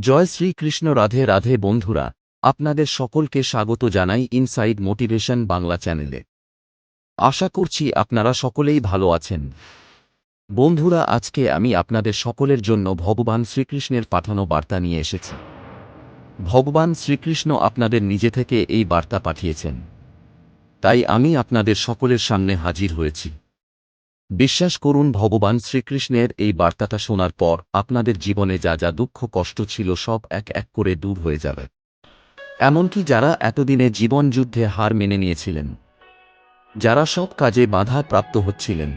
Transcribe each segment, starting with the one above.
জয় শ্রীকৃষ্ণ, রাধে রাধে বন্ধুরা, আপনাদের সকলকে স্বাগত জানাই ইনসাইড মোটিভেশন বাংলা চ্যানেলে। আশা করছি আপনারা সকলেই ভালো আছেন। বন্ধুরা, আজকে আমি আপনাদের সকলের জন্য ভগবান শ্রীকৃষ্ণের পাঠানো বার্তা নিয়ে এসেছি। ভগবান শ্রীকৃষ্ণ আপনাদের নিজে থেকে এই বার্তা পাঠিয়েছেন। তাই আমি আপনাদের সকলের সামনে হাজির হয়েছি। বিশ্বাস করুন, ভগবান শ্রীকৃষ্ণের এই বার্তাটা শোনার পর আপনাদের জীবনে যা যা দুঃখ কষ্ট ছিল সব এক এক করে দূর হয়ে যাবে। এমনকি যারা এতদিনে জীবন যুদ্ধে হার মেনে নিয়েছিলেন, যারা সব কাজে বাধা প্রাপ্ত হচ্ছিলেন,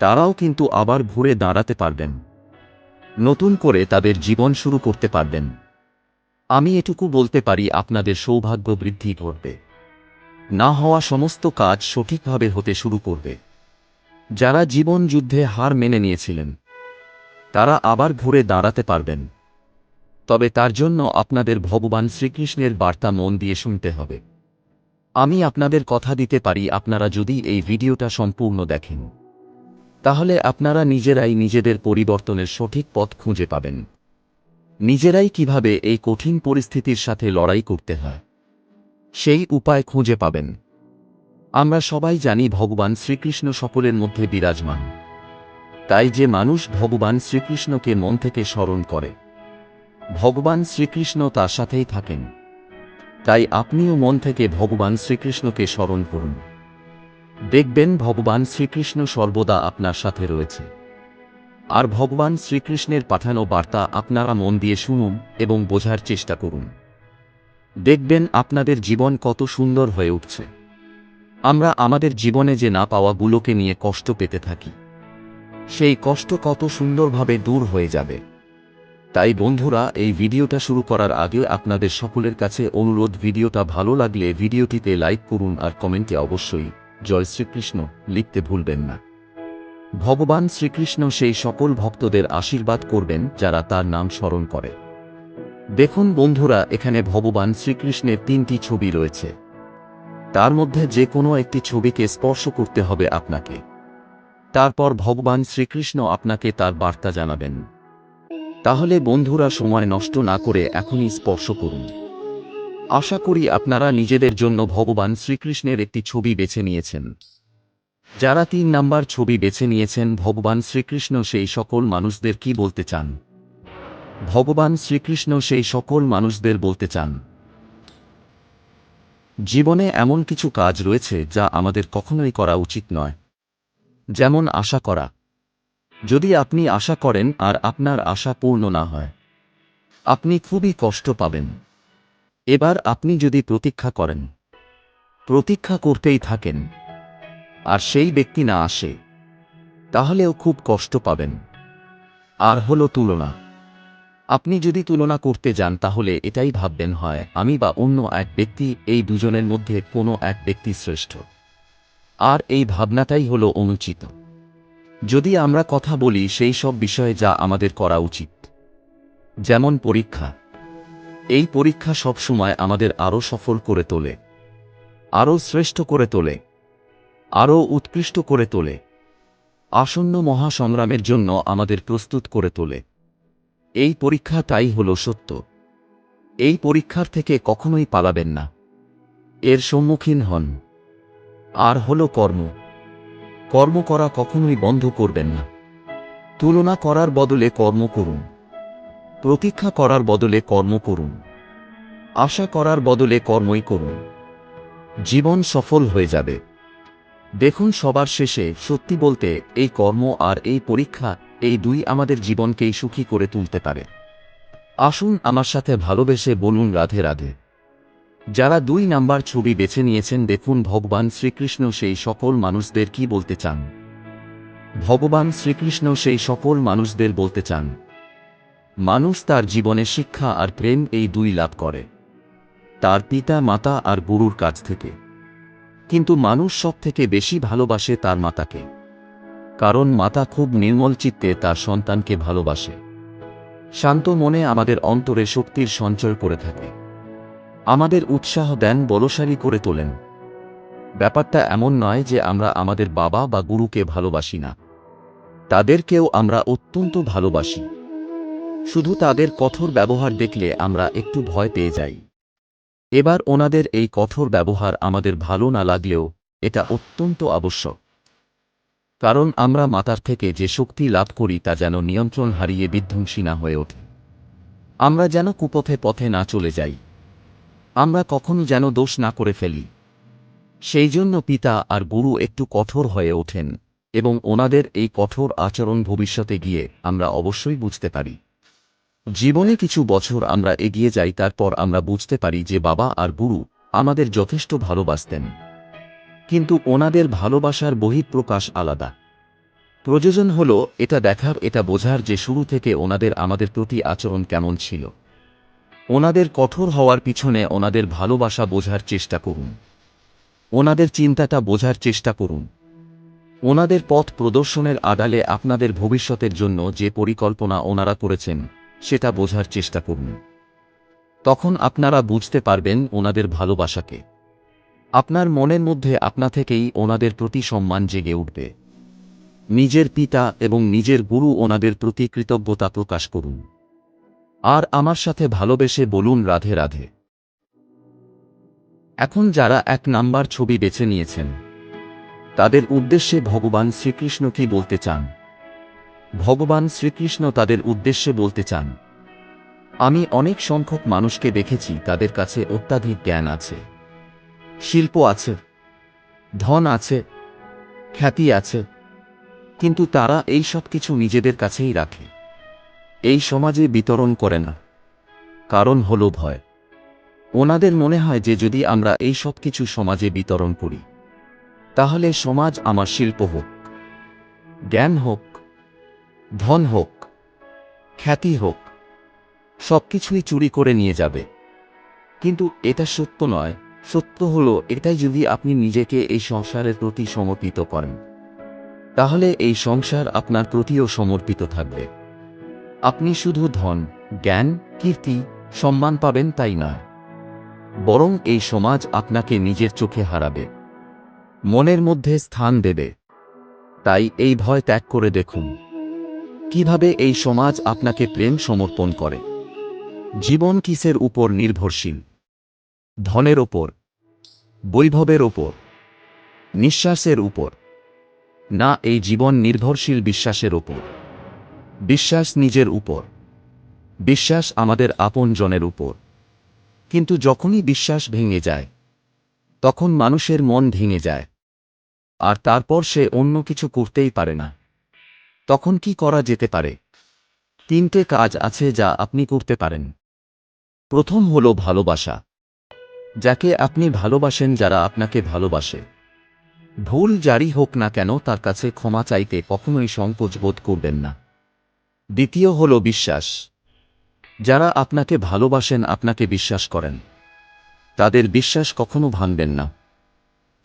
তারাও কিন্তু আবার ঘুরে দাঁড়াতে পারবেন। নতুন করে তাদের জীবন শুরু করতে পারবেন। আমি এটুকু বলতে পারি, আপনাদের সৌভাগ্য বৃদ্ধি করবে না হওয়া সমস্ত কাজ সঠিকভাবে হতে শুরু করবে। যারা জীবন যুদ্ধে হার মেনে নিয়েছিলেন, তারা আবার ঘুরে দাঁড়াতে পারবেন। তবে তার জন্য আপনাদের ভগবান শ্রীকৃষ্ণের বার্তা মন দিয়ে শুনতে হবে। আমি আপনাদের কথা দিতে পারি, আপনারা যদি এই ভিডিওটা সম্পূর্ণ দেখেন, তাহলে আপনারা নিজেরাই নিজেদের পরিবর্তনের সঠিক পথ খুঁজে পাবেন। নিজেরাই কীভাবে এই কঠিন পরিস্থিতির সাথে লড়াই করতে হয়, সেই উপায় খুঁজে পাবেন। আমরা সবাই জানি ভগবান শ্রীকৃষ্ণ সকলের মধ্যে বিরাজমান। তাই যে মানুষ ভগবান শ্রীকৃষ্ণকে মন থেকে স্মরণ করে, ভগবান শ্রীকৃষ্ণ তার সাথেই থাকেন। তাই আপনিও মন থেকে ভগবান শ্রীকৃষ্ণকে স্মরণ করুন। দেখবেন ভগবান শ্রীকৃষ্ণ সর্বদা আপনার সাথে রয়েছে। আর ভগবান শ্রীকৃষ্ণের পাঠানো বার্তা আপনারা মন দিয়ে শুনুন এবং বোঝার চেষ্টা করুন। দেখবেন আপনাদের জীবন কত সুন্দর হয়ে উঠছে। আমরা আমাদের জীবনে যে না পাওয়াগুলোকে নিয়ে কষ্ট পেতে থাকি, সেই কষ্ট কত সুন্দরভাবে দূর হয়ে যাবে। তাই বন্ধুরা, এই ভিডিওটা শুরু করার আগে আপনাদের সকলের কাছে অনুরোধ, ভিডিওটা ভালো লাগলে ভিডিওটিতে লাইক করুন আর কমেন্টে অবশ্যই জয় শ্রীকৃষ্ণ লিখতে ভুলবেন না। ভগবান শ্রীকৃষ্ণ সেই সকল ভক্তদের আশীর্বাদ করবেন যারা তার নাম স্মরণ করে। দেখুন বন্ধুরা, এখানে ভগবান শ্রীকৃষ্ণের তিনটি ছবি রয়েছে। তার মধ্যে যে কোনো একটি ছবিকে স্পর্শ করতে হবে আপনাকে। তারপর ভগবান শ্রীকৃষ্ণ আপনাকে তার বার্তা জানাবেন। তাহলে বন্ধুরা সময় নষ্ট না করে এখনই স্পর্শ করুন। আশা করি আপনারা নিজেদের জন্য ভগবান শ্রীকৃষ্ণের একটি ছবি বেছে নিয়েছেন। যারা তিন নাম্বার ছবি বেছে নিয়েছেন, ভগবান শ্রীকৃষ্ণ সেই সকল মানুষদের কি বলতে চান? ভগবান শ্রীকৃষ্ণ সেই সকল মানুষদের বলতে চান। জীবনে এমন কিছু কাজ রয়েছে যা আমাদের কখনোই করা উচিত নয়। যেমন আশা করা। যদি আপনি আশা করেন আর আপনার আশা পূর্ণ না হয়, আপনি খুবই কষ্ট পাবেন। এবার আপনি যদি প্রতীক্ষা করেন, প্রতীক্ষা করতেই থাকেন, আর সেই ব্যক্তি না আসে, তাহলেও খুব কষ্ট পাবেন। আর হলো তুলনা। আপনি যদি তুলনা করতে যান তাহলে এটাই ভাববেন হয়, আমি বা অন্য এক ব্যক্তি এই দুজনের মধ্যে কোনো এক ব্যক্তি শ্রেষ্ঠ। আর এই ভাবনাটাই হল অনুচিত। যদি আমরা কথা বলি সেই সব বিষয়ে যা আমাদের করা উচিত। যেমন পরীক্ষা। এই পরীক্ষা সবসময় আমাদের আরও সফল করে তোলে। আরও শ্রেষ্ঠ করে তোলে। আরও উৎকৃষ্ট করে তোলে। আসন্ন মহাসংগ্রামের জন্য আমাদের প্রস্তুত করে তোলে। এই পরীক্ষা তাই হল সত্য। এই পরীক্ষার থেকে কখনোই পালাবেন না। এর সম্মুখীন হন। আর হল কর্ম। কর্ম করা কখনোই বন্ধ করবেন না। তুলনা করার বদলে কর্ম করুন। প্রতীক্ষা করার বদলে কর্ম করুন। আশা করার বদলে কর্মই করুন। জীবন সফল হয়ে যাবে। দেখুন সবার শেষে সত্যি বলতে এই কর্ম আর এই পরীক্ষা এই দুই আমাদের জীবনকেই সুখী করে তুলতে পারে। আসুন আমার সাথে ভালোবেসে বলুন রাধে রাধে। যারা দুই নাম্বার ছবি বেছে নিয়েছেন, দেখুন ভগবান শ্রীকৃষ্ণ সেই সকল মানুষদের কি বলতে চান। ভগবান শ্রীকৃষ্ণ সেই সকল মানুষদের বলতে চান। মানুষ তার জীবনে শিক্ষা আর প্রেম এই দুই লাভ করে। তার পিতা, মাতা আর গুরুর কাছ থেকে। কিন্তু মানুষ সব থেকে বেশি ভালোবাসে তার মাতাকে। কারণ মাতা খুব নির্মল চিত্তে তার সন্তানকে ভালোবাসে। শান্ত মনে আমাদের অন্তরে শক্তির সঞ্চয় করে থাকে। আমাদের উৎসাহ দেন বলসারি করে তোলেন। ব্যাপারটা এমন নয় যে আমরা আমাদের বাবা বা গুরুকে ভালোবাসি না। তাদেরকেও আমরা অত্যন্ত ভালোবাসি। শুধু তাদের কঠোর ব্যবহার দেখলে আমরা একটু ভয় পেয়ে যাই। এবার ওনাদের এই কঠোর ব্যবহার আমাদের ভালো না লাগলেও এটা অত্যন্ত আবশ্যক। কারণ আমরা মাতার থেকে যে শক্তি লাভ করি তা যেন নিয়ন্ত্রণ হারিয়ে বিধ্বংসী না হয়ে ওঠে। আমরা যেন কুপথে পথে না চলে যাই। আমরা কখনো যেন দোষ না করে ফেলি। সেই জন্য পিতা আর গুরু একটু কঠোর হয়ে ওঠেন এবং ওনাদের এই কঠোর আচরণ ভবিষ্যতে গিয়ে আমরা অবশ্যই বুঝতে পারি। জীবনে কিছু বছর আমরা এগিয়ে যাই, তারপর আমরা বুঝতে পারি যে বাবা আর গুরু আমাদের যথেষ্ট ভালোবাসতেন। কিন্তু ওনাদের ভালোবাসার বহিঃপ্রকাশ আলাদা। প্রয়োজন হল, এটা দেখার, এটা বোঝার যে শুরু থেকে ওনাদের আমাদের প্রতি আচরণ কেমন ছিল। ওনাদের কঠোর হওয়ার পিছনে ওনাদের ভালোবাসা বোঝার চেষ্টা করুন। ওনাদের চিন্তাটা বোঝার চেষ্টা করুন। ওনাদের পথ প্রদর্শনের আড়ালে আপনাদের ভবিষ্যতের জন্য যে পরিকল্পনা ওনারা করেছেন, সেটা বোঝার চেষ্টা করুন। তখন আপনারা বুঝতে পারবেন ওনাদের ভালোবাসাকে। আপনার মনের মধ্যে আপনা থেকেই ওনাদের প্রতি সম্মান জেগে উঠবে। নিজের পিতা এবং নিজের গুরু ওনাদের প্রতি কৃতজ্ঞতা প্রকাশ করুন। আর আমার সাথে ভালোবেসে বলুন রাধে রাধে। এখন যারা এক নাম্বার ছবি বেছে নিয়েছেন, তাদের উদ্দেশ্যে ভগবান শ্রীকৃষ্ণ কি বলতে চান? ভগবান শ্রীকৃষ্ণ তাদের উদ্দেশ্যে বলতে চান, আমি অনেক সংখ্যক মানুষকে দেখেছি, তাদের কাছে অত্যাধিক জ্ঞান আছে। শিল্প আছে, ধন আছে, খ্যাতি আছে, কিন্তু তারা এই সব কিছু নিজেদের কাছেই রাখে। এই সমাজে বিতরণ করে না। কারণ হল ভয়। ওনাদের মনে হয় যে যদি আমরা এই সব কিছু সমাজে বিতরণ করি, তাহলে সমাজ আমার শিল্প হোক, জ্ঞান হোক, ধন হোক, খ্যাতি হোক সব কিছুই চুরি করে নিয়ে যাবে। কিন্তু এটা সত্য নয়। সত্য হলো, এটাই যদি আপনি নিজেকে এই সংসারের প্রতি সমর্পিত করেন। তাহলে এই সংসার আপনার প্রতিও সমর্পিত থাকবে। আপনি শুধু ধন, জ্ঞান, কীর্তি, সম্মান পাবেন তাই নয়। বরং এই সমাজ আপনাকে নিজের চোখে হারাবে। মনের মধ্যে স্থান দেবে। তাই এই ভয় ত্যাগ করে দেখুন। কীভাবে এই সমাজ আপনাকে প্রেম সমর্পণ করে। জীবন কিসের উপর নির্ভরশীল? ধনের ওপর বৈভবের ওপর নিঃশ্বাসের উপর। না, এই জীবন নির্ভরশীল বিশ্বাসের ওপর বিশ্বাস নিজের উপর। বিশ্বাস আমাদের আপন জনের উপর। কিন্তু যখনই বিশ্বাস ভেঙে যায়, তখন মানুষের মন ভেঙে যায়। আর তারপর সে অন্য কিছু করতেই পারে না। তখন কি করা যেতে পারে? তিনটে কাজ আছে যা আপনি করতে পারেন। প্রথম হল ভালোবাসা। যাকে আপনি ভালোবাসেন যারা আপনাকে ভালোবাসে। ভুল জারি হোক না কেন তার কাছে ক্ষমা চাইতে কখনোই সংকোচ বোধ করবেন না। দ্বিতীয় হল বিশ্বাস। যারা আপনাকে ভালোবাসেন, আপনাকে বিশ্বাস করেন। তাদের বিশ্বাস কখনো ভাঙবেন না।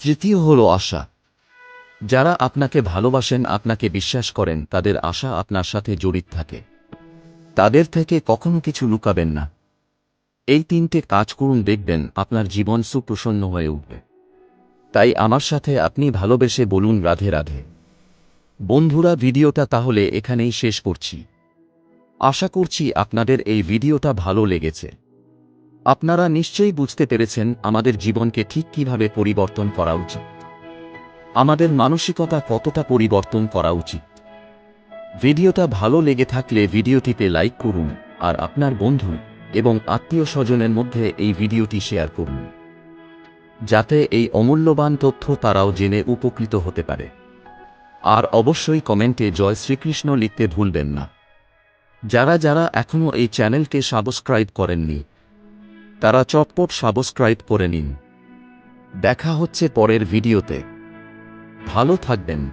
তৃতীয় হল আশা। যারা আপনাকে ভালোবাসেন, আপনাকে বিশ্বাস করেন, তাদের আশা আপনার সাথে জড়িত থাকে। তাদের থেকে কখনো কিছু লুকাবেন না। এই তিনটে কাজ করুন, দেখবেন আপনার জীবন সুপ্রসন্ন হয়ে উঠবে। তাই আমার সাথে আপনি ভালোবেসে বলুন, রাধে রাধে। বন্ধুরা, ভিডিওটা তাহলে এখানেই শেষ করছি। আশা করছি আপনাদের এই ভিডিওটা ভালো লেগেছে। আপনারা নিশ্চয়ই বুঝতে পেরেছেন আমাদের জীবনকে ঠিক কীভাবে পরিবর্তন করা উচিত। আমাদের মানসিকতা কতটা পরিবর্তন করা উচিত। ভিডিওটা ভালো লেগে থাকলে ভিডিওটিতে লাইক করুন, আর আপনার বন্ধু এবং আত্মীয় স্বজনের মধ্যে এই ভিডিওটি শেয়ার করুন। যাতে এই অমূল্যবান তথ্য তারাও জেনে উপকৃত হতে পারে। আর অবশ্যই কমেন্টে জয় শ্রীকৃষ্ণ লিখতে ভুলবেন না। যারা যারা এখনও এই চ্যানেলকে সাবস্ক্রাইব করেননি, তারা চটপট সাবস্ক্রাইব করে নিন। দেখা হচ্ছে পরের ভিডিওতে। ভালো থাকবেন।